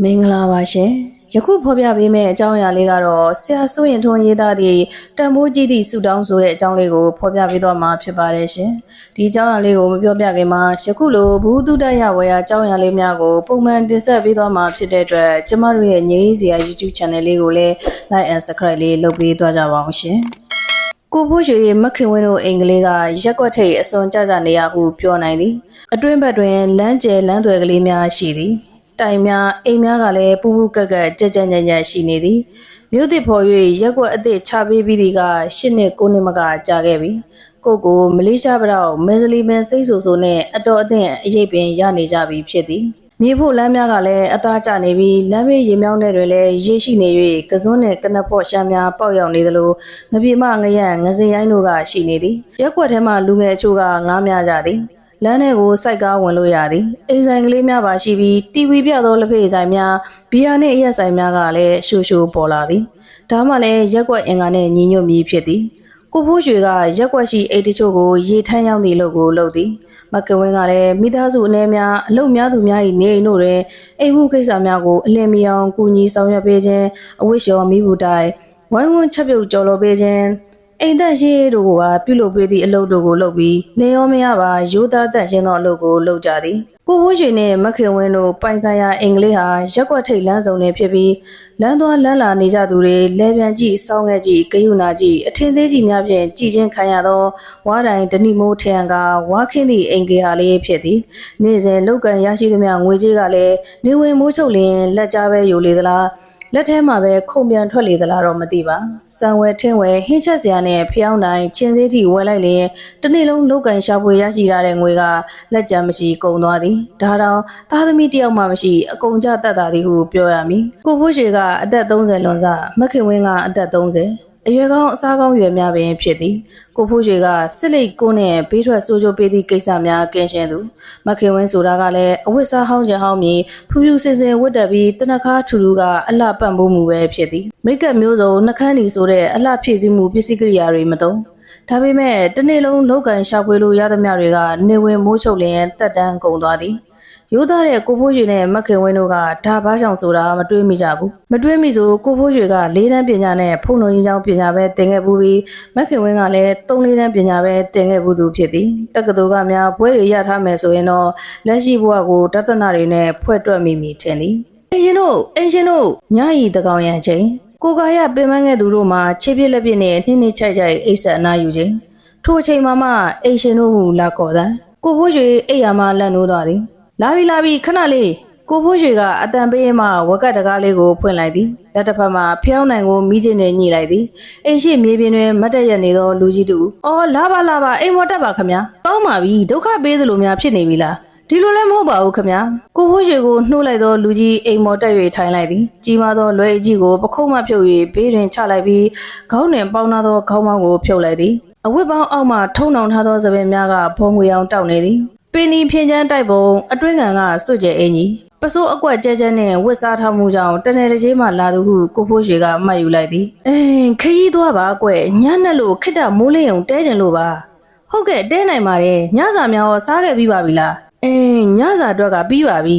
မင်္ဂလာပါရှင်ယခုဖော်ပြပေးမယ့်အကြောင်းအရာလေးကတော့ဆရာစိုးရင်ထွန်းရေးသားသည့်တန်ဖိုးကြီးသည့်ဆူတောင်းဆိုတဲ့အကြောင်းလေးကိုဖော်ပြပေးသွားမှာဖြစ်ပါတယ်ရှင်ဒီအကြောင်းအရာလေးကိုမပြောပြခင်မှာယခုလိုဘူးတုဒရဝေယအကြောင်းအရာလေးများကိုပုံမှန်တင်ဆက်ပေးသွားမှာဖြစ်တဲ့အတွက်ကျမတို့ရဲ့ငြိမ်းစရာ YouTube channel လေးကိုလည်း like and subscribe လေးလုပ်ပေးသွားကြပါအောင်ရှင်ကိုဖို့ရွှေရဲ့မခင်ဝင်းတို့အင်္ဂလိပ်ကရက်ွက်ထိတ်အစွန်ကြကြနေရဟုပြောနိုင်သည်အတွင်းဘက်တွင်လမ်းကျဲလမ်းသွယ်ကလေးများရှိသည် တိုင်များအိမ်များကလည်းပူပူကက်ကက်ကြက်ကြက်ညံ့ညံ့ရှိနေသည်မြို့သစ်ဖော်၍ရက်ွက်အသစ်ချပေးပြီးသည်က၈နှစ်၉နှစ်မကကြာခဲ့ပြီကိုကိုမလေးရှားပြောက်မဲဇလီပင်စိတ်ဆူဆူနဲ့အတော်အသင့်အရေးပင်ရနေကြပြီဖြစ်သည်မြေဖို့လမ်းများကလည်းအသားကျနေပြီးလမ်းဘေးရေမြောင်းတွေတွင်လည်းရေရှိနေ၍ကစွန်းနဲ့ကနဖော့ရှမ်းများပေါက်ရောက်နေသလိုငပြေမငရက်ငစင်ရိုင်းတို့ကရှိနေသည်ရက်ွက်ထဲမှလူငယ်အချို့ကငားများကြသည် လမ်းထဲကိုစိုက်ကားဝင်လို့ရသည်အိမ်ဆိုင်ကလေးများပါရှိပြီး TV ပြသောလက်ဖေးဆိုင်များဘီယာနှင့်အရက်ဆိုင်များကလည်းရှိုးရှိုးပေါ်လာသည်ဒါမှလည်းရက်ွက်အင်္ဂါနှင့်ညီညွတ်မည်ဖြစ်သည်ကိုဖိုးရွှေကရက်ွက်ရှိအိတ်တချို့ကိုရေထမ်းရောက်သည့်လို့ကိုလုပ်သည်မကဝင်းကလည်းမိသားစုအနေများအလုံများသူများ၏နေအိမ်တို့တွင်အိမ်မှုကိစ္စများကိုအလင်းမီအောင်ကူညီဆောင်ရွက်ပေးခြင်းအဝိရှော်မိဘူးတိုင်ဝိုင်းဝန်းချက်ပြုတ်ကြော်လို့ပေးခြင်း အိမ်သက်ရှိတို့ကိုပါပြုလုပ်ပေးသည့်အလုပ်တို့ကိုလုပ်ပြီးနေရောမရပါရိုးသားတန့်ရှင်းသောအလုပ်ကိုလုပ်ကြသည်ကိုဝှရွှေနှင့်မခင်ဝင်းတို့ပိုင်ဆိုင်ရာအင်္ဂလိပ်ဟာရက်ွက်ထိတ်လမ်းစုံတွေဖြစ်ပြီးလမ်းသွားလမ်းလာနေကြသူတွေလဲပြန်ကြည့်စောင်းခဲ့ကြည့်ဂယုနာကြည့်အထင်သေးကြီးများဖြင့်ကြည်ချင်းခံရသောဝါတိုင်းဒဏိမိုးထံကဝါခင်းသည့်အင်္ဂေဟာလေးဖြစ်သည်နေ့စဉ်လောက်ကန်ရရှိသမျှငွေကြေးကလည်းနေဝင်မိုးချုပ်လျင်လက်ကြားပဲယူလေသလား လက်ထဲမှာပဲခုံပြန်ထွက်လေသလားတော့မသိပါစံဝဲထင်းဝဲဟင်းချက်စရာနဲ့ဖျောင်းတိုင်းချင်းသေးထိဝဲလိုက်လျင်တစ်နေ့လုံးလောက်ကန်ရှာဖွေရရှိထားတဲ့ငွေကလက်ကြမ်းမရှိကုန်သွားသည်ဒါတော့သားသမီးတယောက်မှမရှိအကုန်ကြတတ်တာသည်ဟုပြောရမည်ကိုဖိုးရွှေကအသက်30လွန်စမခင်ဝင်းကအသက်30 အရွယ်ကောင်းအစားကောင်းရွယ်များပင်ဖြစ်သည်ကိုဖိုးရွှေကစစ်လိတ်ကိုနဲ့ဘေးထွက်ဆိုးချိုးပေးသည့်ကိစ္စများကင်းရှင်းသူမခင်ဝင်းဆိုတာကလည်းအဝတ်စားဟောင်းချင်ဟောင်းမီဖူးဖြူစင်စင်ဝတ်တက်ပြီးတနခါထူထူကအလှပန့်ပိုးမှုပဲဖြစ်သည်မိတ်ကပ်မျိုးစုံနှခမ်းဒီဆိုတဲ့အလှဖြည့်စည်းမှုပစ္စည်းကိရိယာတွေမသုံးဒါပေမဲ့တစ်နေ့လုံးလောက်ကန်ရှာဖွေလို့ရသမျှတွေကနေဝင်မိုးချုပ်လျင်တက်တန်းကုန်သွားသည် ရိုးသားတဲ့ကိုဖိုးရွှေနဲ့မခင်ဝင်းတို့ကဒါဘာကြောင့်ဆိုတာမတွေးမိကြဘူးမတွေးမိဆိုကိုဖိုးရွှေကလေးတန်းပညာနဲ့ဖုန်တော်ကြီးကျောင်းပညာပဲသင်ခဲ့ဘူးပြီးမခင်ဝင်းကလည်းသုံးလေးတန်းပညာပဲသင်ခဲ့ဘူးသူဖြစ်သည်တက္ကသိုလ်ကများဘွဲတွေရထားမယ်ဆိုရင်တော့လက်ရှိဘဝကိုတသနာတွေနဲ့ဖွဲ့တွက်မိမိထင်သည်အင်ရှင်တို့အင်ရှင်တို့ညရီတကောင်ရန်ချင်းကိုကာရပင်ပန်းခဲ့သူတို့မှာခြေပြက်လက်ပြက်နဲ့နှင်းနှင်းချိုက်ချိုက်အိဆက်အနာယူခြင်းထိုအချိန်မှမှအင်ရှင်တို့ဟူလာကော်သံကိုဖိုးရွှေအိယာမှလန့်နိုးသွားသည် လာပြီလာပြီခဏလေးကိုဖိုးရွှေကအတန်ပေးမှဝက်ကတ်တကားလေးကိုဖွင့်လိုက်သည်လက်တစ်ဖက်မှဖျောင်းနိုင်ကိုမိချင်းနဲ့ညှိလိုက်သည်အိမ်ရှိမြေပြင်တွင်မတ်တက်ရနေသောလူကြီးတူအော်လာပါလာပါအိမ်မော်တက်ပါခမညာတောင်းပါပြီဒုက္ခပေးသလိုများဖြစ်နေပြီလားဒီလိုလည်းမဟုတ်ပါဘူးခမညာကိုဖိုးရွှေကိုနှိုးလိုက်သောလူကြီးအိမ်မော်တက်၍ထိုင်လိုက်သည်ကြီးမားသောလွယ်အကြီးကိုပခုံးမှဖြုတ်၍ဘေးတွင်ချလိုက်ပြီးခေါင်းတွင်ပေါင်းထားသောခေါင်းပေါင်းကိုဖြုတ်လိုက်သည်အဝတ်ပေါင်းအောက်မှထုံနှောင်ထားသောသပင်များကဘုံငွေအောင်တောက်နေသည် ပင်နီဖြင်းချမ်းတိုက်ပုံအတွင်းကန်ကစွတ်ကျဲအင်းကြီးပစိုးအကွက်ကျဲကျဲနဲ့ဝစ်စားထားမှုကြောင့်တနယ်တကြီးမှလာသူဟုကိုဖိုးရွှေကမှတ်ယူလိုက်သည်အင်းခရီးသွားပါကွညနဲ့လို့ခိတ္တမိုးလေးုံတဲကျင်လို့ပါဟုတ်ကဲ့တဲနိုင်ပါတယ်ညစာများရောစားခဲ့ပြီးပါပြီလားအင်းညစာအတွက်ကပြီးပါပြီ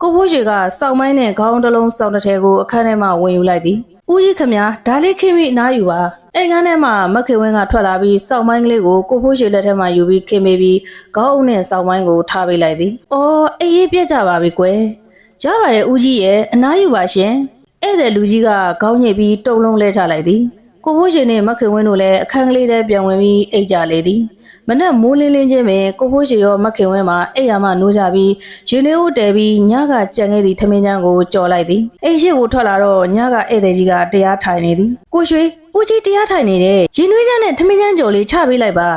ကိုဖိုးရွှေကစောက်မိုင်းနဲ့ခေါင်းတစ်လုံးစောက်တစ်ထဲကိုအခန်းထဲမှဝင်ယူလိုက်သည်ဦးကြီးခမညာဒါလေးခင်းပြီးအနားယူပါ အိမ်ခန်းထဲမှာမခင်ဝင်းကထွက်လာပြီးစောက်မိုင်းကလေးကိုကိုဖိုးရွှေလက်ထဲမှာယူပြီးခင်းပေးပြီးခေါင်းအုပ်နဲ့စောက်မိုင်းကိုထားပေးလိုက်သည်။အော်အေးရေးပြက်ကြပါပြီကွယ်။ကြပါရဲ့ဦးကြီးရဲ့အနားယူပါရှင်။ဧည့်သည်လူကြီးကခေါင်းညိတ်ပြီးတုံလုံးလဲချလိုက်သည်။ကိုဖိုးရွှေနဲ့မခင်ဝင်းတို့လည်းအခန်းကလေးထဲပြန်ဝင်ပြီးအိတ်ကြလေသည်။မနက်မိုးလင်းလင်းချင်းပင်ကိုဖိုးရှေရောမခင်ဝင်းမှာအိယာမနိုးကြပြီးရင်လေးဦးတဲပြီးညကကြံခဲ့သည့်ထမင်းချမ်းကိုကြော်လိုက်သည်အိမ်ရှိကိုထွက်လာတော့ညကဧည့်သည်ကြီးကတရားထိုင်နေသည်ကိုရွှေ ဦးကြီးတရားထိုင်နေတယ်ရင်နွေးချမ်းနဲ့ထမင်းချမ်းကြော်လေးချပေးလိုက်ပါ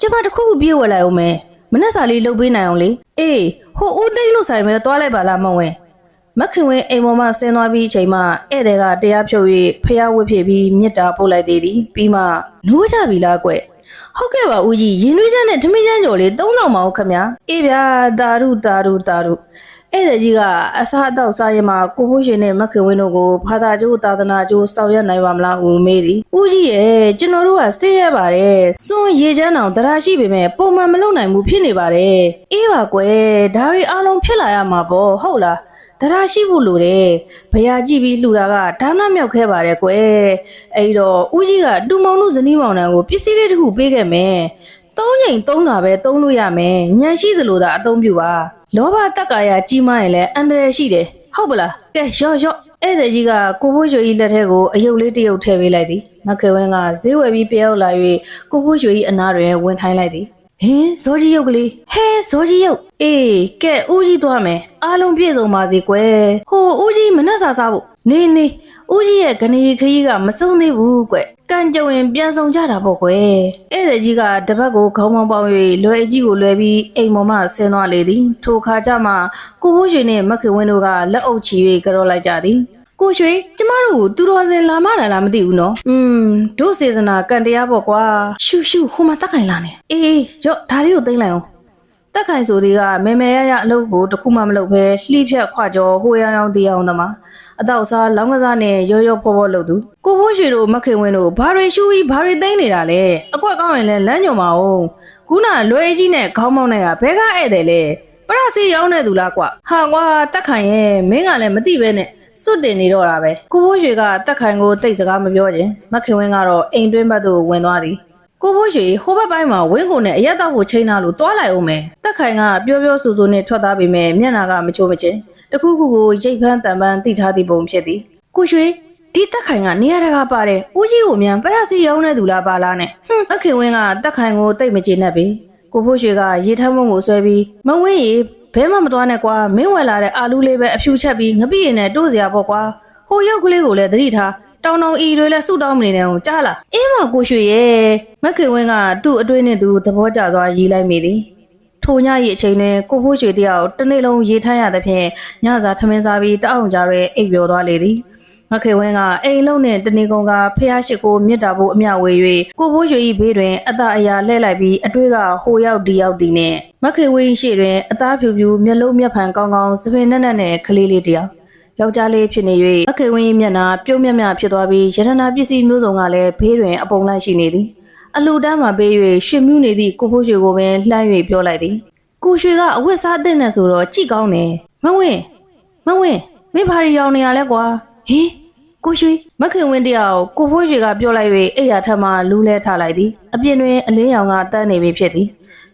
ကျမတခုခုပြေးဝယ်လိုက်အောင်မယ်မနက်စာလေးလုပ်ပေးနိုင်အောင်လေအေးဟိုဦးသိန်းလို့ဆိုင်ပဲသွားလိုက်ပါလားမဝင်းမခင်ဝင်းအိမ်ပေါ်မှာဆင်းသွားပြီးအချိန်မှဧည့်သည်ကတရားဖြုတ်၍ဖျားဝတ်ဖြစ်ပြီးမြစ်တာပို့လိုက်သေးသည်ပြီးမှနိုးကြပြီလားကွဟုတ်ကဲ့ပါဦးကြီးရင်နှွေးချမ်းနဲ့ဓမင်းချမ်းကြော်လေး3000ပါဦးခမညာအေးဗျာတာရုတာရုတာရု အဲ့တဲ့ကြီးကအစားအသောက်စားရမှာကိုဖိုးရှင်နဲ့မခင်ဝင်းတို့ကိုဘာသာကျိုးသာသနာကျိုးစောက်ရနိုင်ပါမလားဦးမေးသည်ဦးကြီးရဲ့ကျွန်တော်တို့ကဆေးရပါတယ်စွန့်ရေချမ်းတောင်တရားရှိပေမဲ့ပုံမှန်မလုပ်နိုင်ဘူးဖြစ်နေပါတယ်အေးပါကွယ်ဒါတွေအားလုံးဖြစ်လာရမှာပေါ့ဟုတ်လားတရားရှိဖို့လိုတယ်ဘရာကြည့်ပြီးလှူတာကဒါနမြောက်ခဲပါတယ်ကွယ်အဲ့တော့ဦးကြီးကတူမောင်တို့ဇနီးမောင်နှံကိုပစ္စည်းလေးတစ်ခုပေးခဲ့မယ်သုံးချိန်သုံးတာပဲသုံးလို့ရမယ်ညံရှိသလိုသာအသုံးပြုပါ လောဘတက်ကာယကြီးမရင်လည်းအန္တရာယ်ရှိတယ်ဟုတ်ပလားကဲရော့ရော့ဧည့်သည်ကြီးကကိုဖိုးရွှေကြီးလက်ထဲကိုအယုတ်လေးတစ်ယုတ်ထည့်ပေးလိုက်သည်မခေဝင်းကဈေးဝယ်ပြီးပြောက်လာ၍ကိုဖိုးရွှေကြီးအနားတွင်ဝင်ထိုင်လိုက်သည်ဟင်းဇောကြီးရုပ်ကလေးဟဲဇောကြီးရုပ်အေးကဲဦးကြီးသွားမယ်အားလုံးပြည့်စုံပါစေကွယ်ဟိုဦးကြီးမနှက်စာစားဖို့နေနေ ဦးကြီးရဲ့ဂဏီခရီးကမဆုံးသေးဘူးကွယ်ကံကြုံရင်ပြန်ဆောင်ကြတာပေါ့ကွယ်ဧည့်သည်ကြီးကတပတ်ကိုခေါင်းပေါင်းပေါင်း၍လွယ်အကြီးကိုလွယ်ပြီးအိမ်ပေါ်မှဆင်းသွားလေသည်ထိုခါကျမှကိုဖိုးရွှေနှင့်မခင်ဝင်းတို့ကလက်အုပ်ချီ၍ကြော်လိုက်ကြသည်ကိုရွှေကျမတို့ကိုသူတော်စင်လာမလာလားမသိဘူးနော်။อืมတို့စေစနာကံတရားပေါ့ကွာ။ရှူရှူဟိုမှာတက်ခိုင်လာနေ။အေးအေးရော့ဒါလေးကိုသိမ့်လိုက်အောင်။တက်ခိုင်ဆိုဒီကမဲမဲရရအလုပ်ကိုတစ်ခုမှမလုပ်ဘဲလှိဖြက်ခွကြောဟိုရောင်ရောင်တီအောင်သမား အတော့စားလောင်းကစားနဲ့ရောရောဖောဖောလုပ်သူ။ကိုဖိုးရွှေတို့မခင်ဝင်းတို့ဘာတွေရှူပြီးဘာတွေသိမ့်နေတာလဲ။အကွက်ကောင်းရင်လည်းလမ်းညွန်ပါအောင်။ခုနလွယ်ကြီးနဲ့ခေါင်းမောင်းနဲ့ကဘဲကားဧည့်တယ်လေ။ပရစီရောင်းနေသူလားကွာ။ဟာကွာတက်ခိုင်ရဲ့မင်းကလည်းမသိပဲနဲ့စွတ်တင်နေတော့တာပဲကိုဖိုးရွှေကတက်ခိုင်ကိုတိတ်စကားမပြောခြင်းမခင်ဝင်းကတော့အိမ်တွင်းဘက်သို့ဝင်သွားသည်ကိုဖိုးရွှေဟိုဘက်ပိုင်းမှာဝင်းကုန်နဲ့အရက်တော့ကိုချိန်လာလို့တွားလိုက်အောင်မယ်တက်ခိုင်ကပြောပြောဆိုဆိုနဲ့ထွက်သားပေမဲ့မျက်နာကမချိုးမချင်း တခုခုကိုရိတ်ဖမ်းတန်ပန်းတိထားသည့်ပုံဖြစ်သည်ကိုရွှေဒီတက်ခိုင်ကနေရာတကာပါတယ်ဦးကြီးကိုမြန်ပရစီရောင်းနေသူလားပါလားနဲ့ဟွန်းမခင်ဝင်းကတက်ခိုင်ကိုတိတ်မကျေနပ်ပြီကိုဖိုးရွှေကရေထမ်းမုံကိုဆွဲပြီးမဝင်းရီဘဲမှမသွားနဲ့ကွာမင်းဝယ်လာတဲ့အာလူးလေးပဲအဖြူချက်ပြီးငပိရင်နဲ့တိုးစရာပေါ့ကွာဟိုရုပ်ကလေးကိုလည်းသတိထားတောင်းတောင်းအီတွေလည်းဆုတောင်းမနေနဲ့အောင်ကြားလားအင်းမကိုရွှေရဲ့မခင်ဝင်းကသူ့အတွေ့နဲ့သူသဘောကျစွာရီးလိုက်မိသည် ထိုည၏အချိန်တွင်ကိုဖိုးရွှေတယောက်တစ်နေ့လုံးရေထမ်းရသဖြင့်ညစာထမင်းစားပြီးတအောင်ကြားရဲအိပ်ပျော်သွားလေသည်မခေဝင်းကအိမ်လုံးနဲ့တနေကုန်ကဖះရှိကိုမြစ်တာဖို့အမျှဝေ၍ကိုဖိုးရွှေ၏ဘေးတွင်အသားအရာလှဲ့လိုက်ပြီးအတွေ့ကဟိုရောက်ဒီရောက်သည်နှင့်မခေဝင်းရှိတွင်အသားဖြူဖြူမျက်လုံးမျက်ဖန်ကောင်းကောင်းစပင်နက်နက်နဲ့ကလေးလေးတယောက်ယောက်ျားလေးဖြစ်နေ၍မခေဝင်း၏မျက်နှာပြုံးမြတ်မြတ်ဖြစ်သွားပြီးရတနာပစ္စည်းမျိုးစုံကလည်းဘေးတွင်အပုံလိုက်ရှိနေသည် အလူတန်းမှာပေး၍ရွှေမြူးနေသည့်ကိုဖိုးရွှေကိုပင်လှမ်း၍ပြောလိုက်သည်ကိုရွှေကအဝတ်စားတဲ့နဲ့ဆိုတော့ကြိကောင်းတယ်မဝင်းမဝင်းမင်းဘာရီရောင်နေရလဲကွာဟင်ကိုရွှေမခင်ဝင်းတယောက်ကိုဖိုးရွှေကပြောလိုက်၍အိယာထက်မှလူးလဲထားလိုက်သည်အပြင်တွင်အလင်းရောင်ကတန်းနေပြီဖြစ်သည်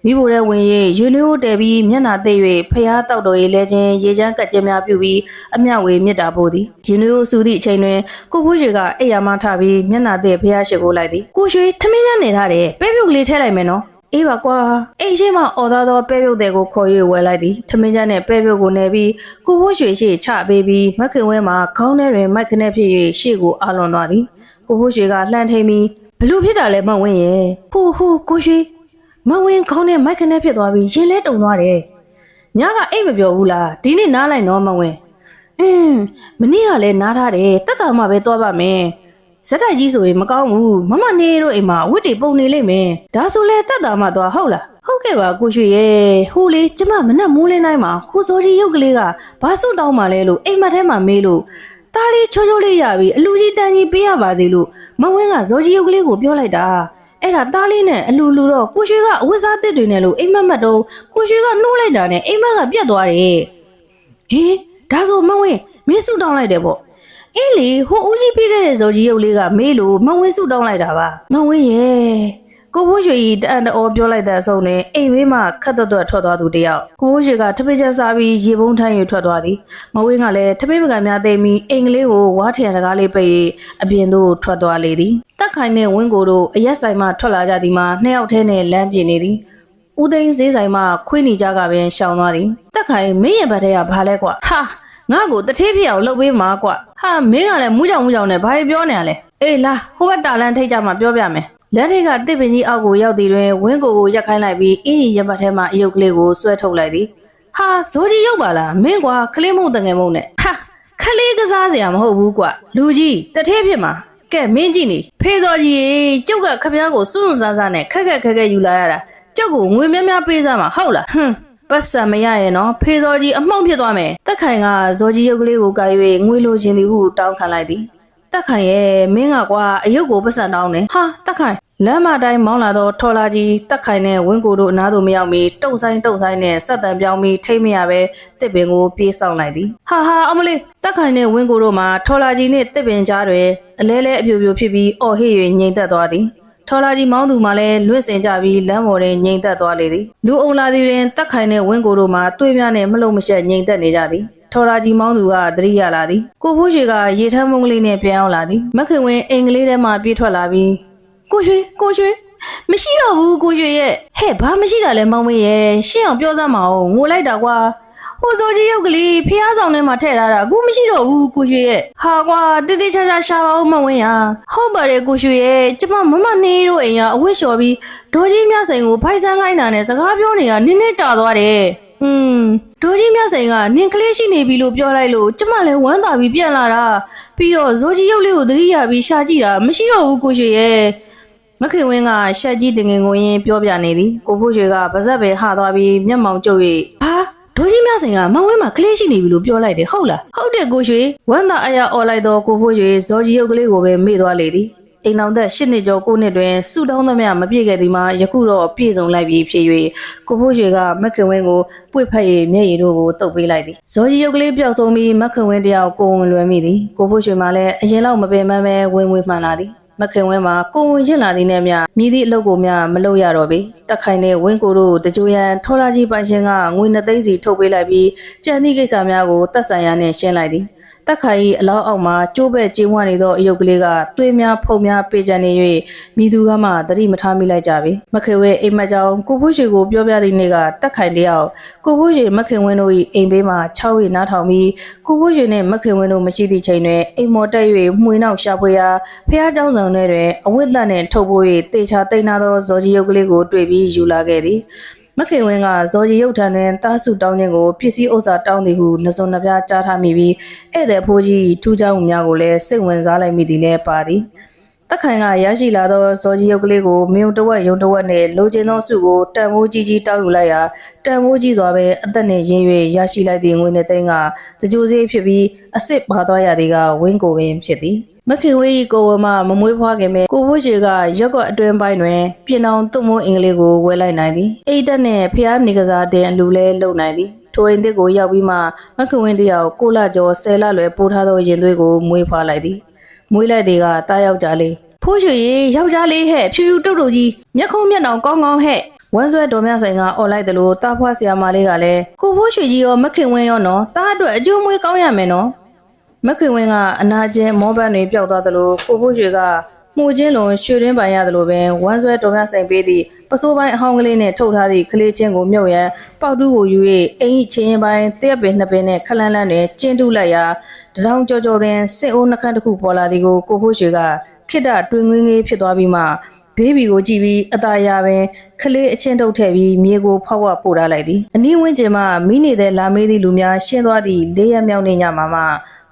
မိဖို့တဲ့ဝင်၍ယူနီယိုတဲပြီးမျက်နာသိပ်၍ဖျားတောက်တော်၏လဲခြင်းရေချမ်းကက်ကျင်းများပြုပြီးအမျှဝေမြစ်တာပို့သည်ယူနီယိုစူသည့်အချိန်တွင်ကိုဖိုးရွှေကအိယာမထပြီးမျက်နာသိပ်ဖျားရှိခိုးလိုက်သည်ကိုရွှေထမင်းညနေထားတယ်ပဲပြုတ်ကလေးထည့်လိုက်မယ်နော်အေးပါကွာအိမ်ရှိမှအော်သားသောပဲပြုတ်တဲ့ကိုခေါ်၍ဝယ်လိုက်သည်ထမင်းချမ်းနဲ့ပဲပြုတ်ကိုနေပြီးကိုဖိုးရွှေရှိချပေးပြီးမက်ခင်ဝဲမှာခေါင်းထဲတွင်မိုက်ခနဲ့ဖြစ်၍ရှေ့ကိုအာလွန်သွားသည်ကိုဖိုးရွှေကလှမ်းထိန်ပြီးဘလို့ဖြစ်တာလဲမဝင်းရဲ့ဟိုဟိုကိုရွှေ မဝင်းခေါင်းထဲမိုက်ခနဲ့ဖြစ်သွားပြီးရင်လဲတုံသွားတယ်ညကအိတ်မပြောဘူးလားဒီနေ့နားလိုက်နော်မဝင်းအင်းမနေ့ကလည်းနားထားတယ်တက်တာမှပဲသွားပါမယ်ဇက်တိုက်ကြီးဆိုရင်မကောင်းဘူးမမနေတို့အိမ်မှာအဝတ်တွေပုံနေလိမ့်မယ်ဒါဆိုလဲတက်တာမှသွားဟုတ်လားဟုတ်ကဲ့ပါကိုရွှေရဲ့ဟိုလေကျမမနဲ့မိုးလင်းတိုင်းမှာဟိုစောကြီးရုပ်ကလေးကဘာဆုတောင်းမှလဲလို့အိမ်မက်ထဲမှာမေးလို့ตาလေးချောချောလေးရပြီးအလူကြီးတန်းကြီးပေးရပါစေလို့မဝင်းကဇောကြီးရုပ်ကလေးကိုပြောလိုက်တာ အဲ့ဒါตาလေးနဲ့အလူလူတော့ကိုရွှေကအဝတ်စားတစ်တွေနဲ့လို့အိမ်မက်မက်တော့ကိုရွှေကနှိုးလိုက်တာနဲ့အိမ်မက်ကပြတ်သွားတယ်ဟေးဒါဆိုမဝင်းမင်းဆုတောင်းလိုက်တယ်ပေါ့အေးလေဟိုဦးကြီးပြီးခဲ့တဲ့ဇော်ကြီးရုပ်လေးကမေးလို့မဝင်းစုတောင်းလိုက်တာပါမဝင်းရဲ့ကိုဖိုးရွှေကြီးတအန်တော်ပြောလိုက်တဲ့အဆုံးနဲ့အိမ်ဘေးမှာခတ်တွတ်တွတ်ထွက်သွားသူတယောက်ကိုဖိုးရွှေကထပိတ်ချက်စားပြီးရေပုံးထမ်းယူထွက်သွားသည်မဝင်းကလည်းထပိတ်ပကံများသိမ်းပြီးအိမ်ကလေးကိုဝါထရံတကားလေးပိတ်၍အပြင်သို့ထွက်သွားလေသည်တက် ခိုင်နဲ့ဝင်းကိုတို့အရက်ဆိုင်မှထွက်လာကြသည်မှာနှစ်ယောက်တည်းနဲ့လမ်းပြင်နေသည်ဦးသိန်းဈေးဆိုင်မှာခွေးနေကြကပင်ရှောင်သွားသည်တက်ခိုင်မင်းရဲ့ဘက်ထဲကဘာလဲကွာဟာငါ့ကိုတထေးဖြစ်အောင်လှုပ်ပေးမှာကွာဟာမင်းကလည်းမူးကြောင်မူးကြောင်နဲ့ဘာပြောနေရလဲအေးလာဟိုဘက်တာလန်ထိတ်ကြမှာပြောပြမယ်လမ်းထိပ်ကတစ်ပင်ကြီးအောက်ကိုရောက်သည်တွင်ဝင်းကိုကိုရက်ခိုင်းလိုက်ပြီးအင်းကြီးရင်ပတ်ထဲမှအယုတ်ကလေးကိုဆွဲထုတ်လိုက်သည်ဟာဇိုးကြီးရုပ်ပါလားမင်းကွာကလေးမုံတငယ်မုံနဲ့ဟာခလေးကစားစရာမဟုတ်ဘူးကွာလူကြီးတထေးဖြစ်မှာ ကဲမင်းကြည့်နေဖေးစော်ကြီးရေကျုပ်ကခပြားကိုစွန့်စွန့်စားစားနဲ့ခက်ခက်ခက်ခက်ယူလာရတာကျုပ်ကိုငွေများများပေးစမ်းမှာဟုတ်လားဟွန်းပတ်စံမရရဲ့နော်ဖေးစော်ကြီးအမှုန့်ဖြစ်သွားမယ်တက်ခိုင်ကဇော်ကြီးရုပ်ကလေးကိုကာ၍ငွေလိုချင်သည်ဟုတောင်းခံလိုက်သည်တက်ခိုင်ရဲ့မင်းကကွာအယုတ်ကိုပတ်စံတောင်းတယ်ဟာတက်ခိုင် လမ်းမတိုင်းမောင်းလာသောထော်လာကြီးတက်ခိုင်နဲ့ဝင်းကိုတို့အနားသို့မရောက်မီတုံဆိုင်တုံဆိုင်နဲ့ဆက်တန်ပြောင်းပြီးထိမ့်မရပဲတစ်ပင်ကိုပြေးဆောင်လိုက်သည်ဟာဟာအမလေးတက်ခိုင်နဲ့ဝင်းကိုတို့မှာထော်လာကြီးနှင့်တစ်ပင်ကြားတွင်အလဲလဲအပြိုပြိုဖြစ်ပြီးအော်ဟစ်၍ငြိမ်သက်သွားသည်ထော်လာကြီးမောင်းသူမှလည်းလွင့်စင်ကြပြီးလမ်းပေါ်တွင်ငြိမ်သက်သွားလေသည်လူအုံလာသည်တွင်တက်ခိုင်နဲ့ဝင်းကိုတို့မှာတွေးများနဲ့မလုံမရှက်ငြိမ်သက်နေကြသည်ထော်ရာကြီးမောင်းသူကသတိရလာသည်ကိုဖိုးရွှေကရေထမ်းမုံကလေးနဲ့ပြန်အောင်လာသည်မခင်ဝင်းအိမ်ကလေးထဲမှပြေးထွက်လာပြီး ကိုရွှေကိုရွှေမရှိတော့ဘူးကိုရွှေရဲ့ဟဲ့ဘာမရှိတာလဲမောင်မင်းရဲ့ရှင်းအောင်ပြောစမ်းမအောင်ငိုလိုက်တာကွာဟိုစောကြီးရုပ်ကလေးဖះဆောင်ထဲမှာထည့်ထားတာအခုမရှိတော့ဘူးကိုရွှေရဲ့ဟာကွာတိတိကျကျရှာပါဦးမောင်ဝင်းဟာဟုတ်ပါတယ်ကိုရွှေရဲ့ကျမမမနေတို့အိမ်ကအဝတ်လျှော်ပြီးဒေါ်ကြီးမြဆိုင်ကိုဖိုက်ဆန်းခိုင်းတာနဲ့စကားပြောနေတာနင်းနေကြသွားတယ်อืมဒိုကြီးမြတ်စိန်ကနင်ကလေးရှိနေပြီလို့ပြောလိုက်လို့ကျမလည်းဝမ်းသာပြီးပြန်လာတာပြီးတော့ဇိုးကြီးရုပ်လေးကိုသတိရပြီးရှာကြည့်တာမရှိတော့ဘူးကိုရွှေရဲ့ မခင်ဝင်းကရှက်ကြီးတင်ငင်ကိုရင်းပြောပြနေသည်ကိုဖို့ရွှေကပါဇက်ပဲဟသွားပြီးမျက်မှောင်ကျုပ်၍ဟာဒိုကြီးမြတ်စိန်ကမောင်ဝင်းမှာကလေးရှိနေပြီလို့ပြောလိုက်တယ်ဟုတ်လားဟုတ်တယ်ကိုရွှေဝမ်းသာအရာអော်လိုက်တော့ကိုဖို့ရွှေဇော်ကြီးရုပ်ကလေးကိုပဲမေ့သွားလေသည်အိမ်အောင်သက်၈နှစ်ကျော်၉နှစ်တွင်စုတောင်းသမျှမပြည့်ခဲ့သည်မှာယခုတော့ပြည့်စုံလိုက်ပြီဖြစ်၍ကိုဖိုးရွှေကမက်ခင်ဝင်းကိုပွေဖက်ရည်မျက်ရည်တို့ကိုတုပ်ပေးလိုက်သည်ဇော်ကြီးရုပ်ကလေးပျောက်ဆုံးပြီးမက်ခင်ဝင်းတယောက်ကိုဝင်လွယ်မိသည်ကိုဖိုးရွှေမှလည်းအရင်လောက်မပင်ပန်းပဲဝင်ဝင်မှန်လာသည် မခင်ဝင်းမှာကိုဝင်ချင်းလာသည်နဲ့မျှမြည်သည့်အလုပ်ကိုမျှမလုပ်ရတော့ပေတက်ခိုင်တဲ့ဝင်းကိုတို့တကြိုရန်ထော်လာကြီးပိုင်ရှင်ကငွေနှစ်သိန်းစီထုတ်ပေးလိုက်ပြီးကြံသည့်ကိစ္စများကိုတက်ဆိုင်ရနဲ့ရှင်းလိုက်သည် တက်ခိုင်၏အလောက်အောက်မှာကျိုးပဲ့ကျင်းဝနေသောအယုတ်ကလေးကသွေးများဖုံများပေကြံနေ၍မိသူကမှသတိမထားမိလိုက်ကြပြီမခေဝဲအိမ်မက်ကြောင်ကိုဖိုးရွှေကိုပြောပြသည့်နေ့ကတက်ခိုင်တယောက်ကိုဖိုးရွှေမခင်ဝင်းတို့၏အိမ်ဘေးမှာ6ရီနားထောင်ပြီးကိုဖိုးရွှေနှင့်မခင်ဝင်းတို့မရှိသည့်ချိန်တွင်အိမ်မော်တက်၍မှွေနောက်ရှာဖွေရာဖះเจ้าဆောင်ထဲတွင်အဝတ်သက်နှင့်ထုတ်ပိုး၍တေချာတိတ်နာသောဇော်ကြီးယုတ်ကလေးကိုတွေ့ပြီးယူလာခဲ့သည် မခင်ဝင်းကဇော်ရီရုပ်ထံတွင်တားစုတောင်းခြင်းကိုပစ္စည်းဥစ္စာတောင်းသည်ဟုနှစုံနှပြကြားထားမိပြီးဧည့်သည်ဖိုးကြီးထူးခြားမှုများကိုလည်းစိတ်ဝင်စားလိုက်မိသည်လည်းပါသည်တက်ခိုင်ကရရှိလာသောဇော်ကြီးရုပ်ကလေးကိုမြုံတဝက်ယုံတဝက်နှင့်လိုချင်သောစုကိုတန်ဖိုးကြီးကြီးတောင်းယူလိုက်ရာတန်ဖိုးကြီးစွာပဲအသက်နှင့်ရင်း၍ရရှိလိုက်သည့်ငွေနဲ့သိန်းကတကြိုစေးဖြစ်ပြီးအစ်စ်ပါသွားရသည်ကဝင်းကိုပင်ဖြစ်သည် မခင်ဝေးကြီးကိုဝမမမွေးဖွားခင်ပဲကိုဖို့ရှိကရက်ကွက်အတွင်းပိုင်းတွင်ပြင်အောင်သွတ်မွန်းအင်္ဂလိပ်ကိုဝယ်လိုက်နိုင်သည်အိတ်တက်နှင့်ဖျားနေကစားတင်အလူလဲလုံနိုင်သည်ထိုအိမ်သစ်ကိုရောက်ပြီးမှမခင်ဝင်းတယောက်ကိုလကျော်ဆယ်လလွယ်ပိုးထားသောရင်သွေးကိုမွေးဖွားလိုက်သည်မွေးလိုက်သည်ကတားယောက်ျားလေးဖိုးရွှေရေယောက်ျားလေးဟဲ့ဖြူဖြူတုတ်တုတ်ကြီးမျက်ခုံးမျက်နှာကောင်းကောင်းဟဲ့ဝမ်းဆွဲတော်မြဆိုင်ကအော်လိုက်တယ်လို့တားဖွားဆရာမလေးကလည်းကိုဖိုးရွှေကြီးရောမခင်ဝင်းရောနော်တားအတွက်အကျိုးမွေးကောင်းရမယ်နော် မခင်ဝင်းကအနာကျင်းမောဘတ်တွေပျောက်သွားသလိုကိုဖို့ရွှေကမှုချင်းလုံးရွှေရင်းပိုင်ရသလိုပင်ဝမ်းဆွဲတော်မြဆိုင်ပေးသည့်ပစိုးပိုင်းအဟောင်းကလေးနဲ့ထုတ်ထားသည့်ကလေးချင်းကိုမြုပ်ရန်ပေါက်တူးကိုယူ၍အင်ကြီးချင်းရင်ပိုင်းတရက်ပင်နှစ်ပင်နဲ့ခလန်းလန်းတွင်ကျင်းတူးလိုက်ရာတထောင်ကြော်ကြော်တွင်စစ်အိုးနှခမ်းတစ်ခုပေါ်လာသည်ကိုကိုဖို့ရွှေကခိတ္တတွင်ငွေငေးဖြစ်သွားပြီးမှဘေးဘီကိုကြည့်ပြီးအตาရပင်ခလေးအချင်းတုပ်ထည့်ပြီးမြေကိုဖောက်ဝပို့ထားလိုက်သည်အနီးဝန်းကျင်မှမိနေတဲ့လာမေးသည့်လူများရှင်းသွားသည့်လေးရက်မြောက်နေ့ညမှာမှ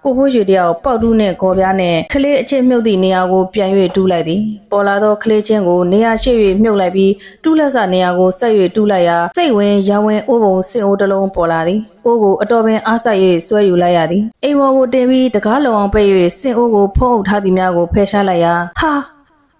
ကိုဖိုးရွှေတယောက်ပေါက်တူးနဲ့ဂေါ်ပြားနဲ့ခလေးအချင်းမြုပ်သည့်နေရာကိုပြန်၍တူးလိုက်သည်ပေါ်လာသောခလေးချင်းကိုနေရာရှိ၍မြုပ်လိုက်ပြီးတူးလက်စနေရာကိုဆက်၍တူးလိုက်ရာစိတ်ဝင်ရောင်ဝင်အိုးပုံစင်အိုးတစ်လုံးပေါ်လာသည်အိုးကိုအတော်ပင်အားစိုက်၍ဆွဲယူလိုက်ရသည်အိမ်ပေါ်ကိုတင်ပြီးတကားလုံအောင်ပိတ်၍စင်အိုးကိုဖုံးအုပ်ထားသည်များကိုဖယ်ရှားလိုက်ရာဟာ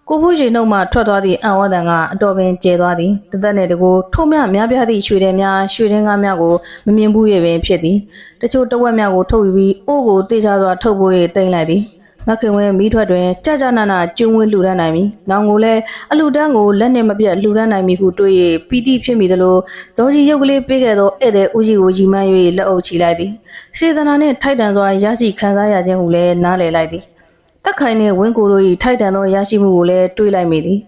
ကိုဖိုးရွှေနှုတ်မှထွက်သွားသည့်အံ့ဩတန်ကအတော်ပင်ကျဲသွားသည်တသက်နဲ့တကူထိုးမြများပြားသည့်ရွှေတဲများရွှေတင်းကားများကိုမမြင်ဘူး၍ပင်ဖြစ်သည်တချို့တဝက်များကိုထုတ်ယူပြီးအိုးကိုတေချာစွာထုတ်ပိုး၍တင်လိုက်သည်မခင်ဝင်းမိထွက်တွင်ကြကြနာနာကျုံဝင်းလှူဒန်းနိုင်ပြီ။နောင်ကိုလည်းအလှူဒန်းကိုလက်နှင့်မပြတ်လှူဒန်းနိုင်ပြီဟုတွေး၍ပီတိဖြစ်မိသလိုဇောကြီးရုပ်ကလေးပေးခဲ့သောဧည့်သည်ဦးကြီးကိုရီမှန်း၍လက်အုပ်ချီလိုက်သည်။စေတနာနှင့်ထိုက်တန်စွာရရှိခံစားရခြင်းဟုလည်းနားလည်လိုက်သည်။ တက်ခိုင်နှင့်ဝင်းကိုတို့၏ထိုက်တန်သောရရှိမှုကိုလည်းတွေးလိုက်မိသည်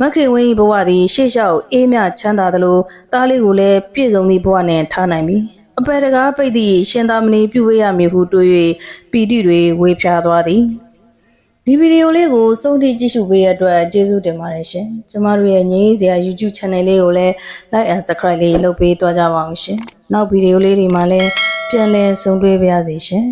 မခင်ဝင်း၏ဘဝသည်ရှေ့လျှောက်အေးမြချမ်းသာသလိုတားလေးကိုလည်းပြည့်စုံသည့်ဘဝနှင့်ထားနိုင်ပြီအပယ်တကားပိတ်သည့်ရှင်သာမဏေပြုဝေးရမည်ဟုတွေး၍ပီတိတွေဝေဖျားသွားသည်ဒီဗီဒီယိုလေးကိုစုံထိကြည့်ရှုပေးရတဲ့အတွက်ကျေးဇူးတင်ပါတယ်ရှင်ကျမတို့ရဲ့ငြိမ်းစရာ YouTube Channel လေးကိုလည်း Like and Subscribe လေးလုပ်ပေးသွားကြပါအောင်ရှင်နောက်ဗီဒီယိုလေးတွေမှာလည်းပြန်လည်ဆုံတွေ့ပါရစေရှင်